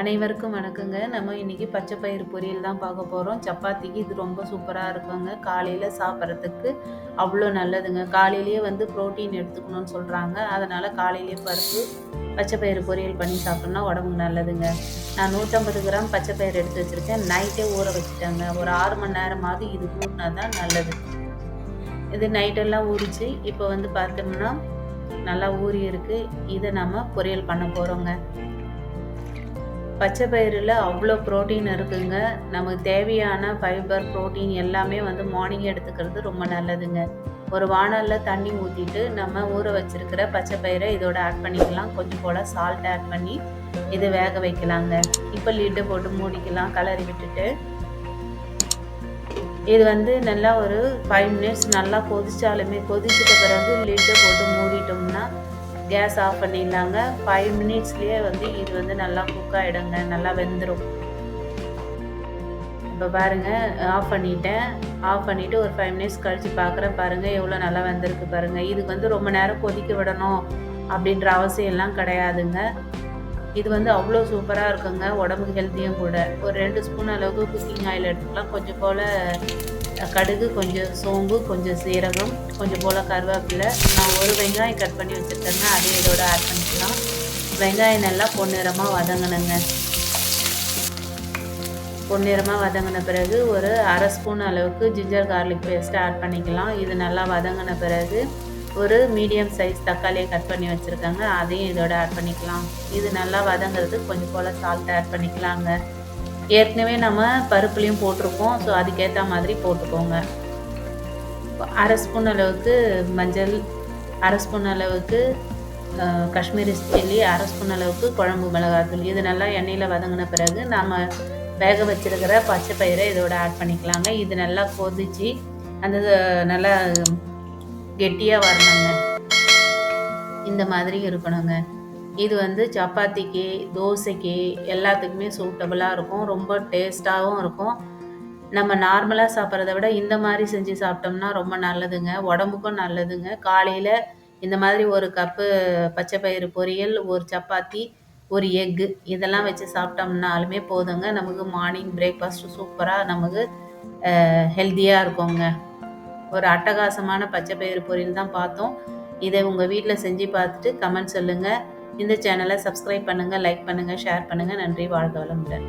அனைவருக்கும் வணக்கங்க. நம்ம இன்னைக்கு பச்சை பயிறு பொரியல் தான் பார்க்க போகிறோம் சப்பாத்திக்கு இது ரொம்ப சூப்பராக இருக்குங்க. காலையில் சாப்பிட்றதுக்கு அவ்வளோ நல்லதுங்க. காலையிலேயே வந்து ப்ரோட்டீன் எடுத்துக்கணும்னு சொல்கிறாங்க அதனால் காலையிலேயே பருப்பு பச்சை பயிறு பொரியல் பண்ணி சாப்பிட்டோம்னா உடம்புக்கு நல்லதுங்க. நான் நூற்றம்பது கிராம் பச்சை பயிறு எடுத்து வச்சுருக்கேன். நைட்டே ஊற வச்சுட்டேங்க. ஒரு ஆறு மணி நேரமாவது இது ஊறினா தான் நல்லது. இது நைட்டெல்லாம் ஊறிச்சு. இப்போ வந்து பார்த்தோம்னா நல்லா ஊறி இருக்குது இதை நம்ம பொரியல் பண்ண போகிறோங்க பச்சை பயிரில் அவ்வளோ ப்ரோட்டீன் இருக்குங்க. நமக்கு தேவையான ஃபைபர் ப்ரோட்டீன் எல்லாமே வந்து மார்னிங் எடுத்துக்கிறது ரொம்ப நல்லதுங்க. ஒரு வானலில் தண்ணி ஊற்றிட்டு நம்ம ஊற வச்சுருக்கிற பச்சை பயிரை இதோட ஆட் பண்ணிக்கலாம். கொஞ்சம் போல் சால்ட் ஆட் பண்ணி இதை வேக வைக்கலாங்க. இப்போ லிட்டு போட்டு மூடிக்கலாம் கலரி விட்டுட்டு. இது வந்து நல்லா ஒரு ஃபைவ் மினிட்ஸ் நல்லா கொதிச்சாலுமே கொதிச்சிட்ட பிறகு லிட்டு போட்டு மூடிட்டோம்னா கேஸ் ஆஃப் பண்ணிடலாங்க ஃபைவ் மினிட்ஸ்லேயே வந்து இது வந்து நல்லா குக் ஆகிடுங்க நல்லா வெந்துடும் இப்போ பாருங்கள் ஆஃப் பண்ணிட்டேன். ஆஃப் பண்ணிவிட்டு ஒரு ஃபைவ் மினிட்ஸ் கழித்து பார்க்குறேன் பாருங்கள் எவ்வளோ நல்லா வெந்திருக்கு பாருங்கள் இதுக்கு வந்து ரொம்ப நேரம் கொதிக்க விடணும் அப்படின்ற அவசியம் எல்லாம் கிடையாதுங்க. இது வந்து அவ்வளோ சூப்பராக இருக்குங்க உடம்புக்கு ஹெல்த்தியும் கூட. ஒரு ரெண்டு ஸ்பூன் அளவுக்கு குக்கிங் ஆயில் எடுத்துக்கலாம். கொஞ்சம் போல் கடுகு கொஞ்சம் சோம்பு கொஞ்சம் சீரகம் கொஞ்சம் போல் கருவேப்பிலை. நான் ஒரு வெங்காயம் கட் பண்ணி வச்சுருக்கேங்க. அதையும் இதோட ஆட் பண்ணிக்கலாம். வெங்காயம் நல்லா பொன்னிறமாக வதங்கணுங்க. பொன்னிறமாக வதங்கின பிறகு ஒரு அரை ஸ்பூன் அளவுக்கு ஜிஞ்சர் கார்லிக் பேஸ்ட்டு ஆட் பண்ணிக்கலாம். இது நல்லா வதங்கின பிறகு ஒரு மீடியம் சைஸ் தக்காளியை கட் பண்ணி வச்சுருக்காங்க. அதையும் இதோட ஆட் பண்ணிக்கலாம். இது நல்லா வதங்கிறதுக்கு கொஞ்சம் போல் சால்ட் ஆட் பண்ணிக்கலாங்க. ஏற்கனவே நம்ம பருப்புலேயும் போட்டிருக்கோம். ஸோ அதுக்கேற்ற மாதிரி போட்டுக்கோங்க. அரை ஸ்பூன் அளவுக்கு மஞ்சள் அரை ஸ்பூன் அளவுக்கு காஷ்மீரி சில்லி அரை ஸ்பூன் அளவுக்கு குழம்பு மிளகாத்தூள். இது நல்லா எண்ணெயில் வதங்கின பிறகு நாம் வேக வச்சுருக்கிற பச்சை பயிரை இதோட ஆட் பண்ணிக்கலாங்க. இது நல்லா கொதிச்சு அந்த நல்லா கெட்டியாக வரணுங்க. இந்த மாதிரி இருக்கணுங்க. இது வந்து சப்பாத்திக்கு தோசைக்கு எல்லாத்துக்குமே சூட்டபுளாக இருக்கும். ரொம்ப டேஸ்ட்டாகவும் இருக்கும். நம்ம நார்மலாக சாப்பிட்றத விட இந்த மாதிரி செஞ்சு சாப்பிட்டோம்னா ரொம்ப நல்லதுங்க. உடம்புக்கும் நல்லதுங்க. காலையில் இந்த மாதிரி ஒரு கப்பு பச்சை பயிறு பொரியல் ஒரு சப்பாத்தி ஒரு எக்கு இதெல்லாம் வச்சு சாப்பிட்டோம்னாலுமே போதுங்க. நமக்கு மார்னிங் பிரேக்ஃபாஸ்ட் சூப்பராக நமக்கு ஹெல்த்தியாக இருக்குங்க. ஒரு அட்டகாசமான பச்சை பயிறு பொரியல் தான் பார்த்தோம். இதை உங்கள் வீட்டில் செஞ்சு பார்த்துட்டு கமெண்ட் சொல்லுங்கள் இந்த சேனலை சப்ஸ்கிரைப் பண்ணுங்கள் லைக் பண்ணுங்கள் ஷேர் பண்ணுங்கள் நன்றி வாழ்க வளமுடன்.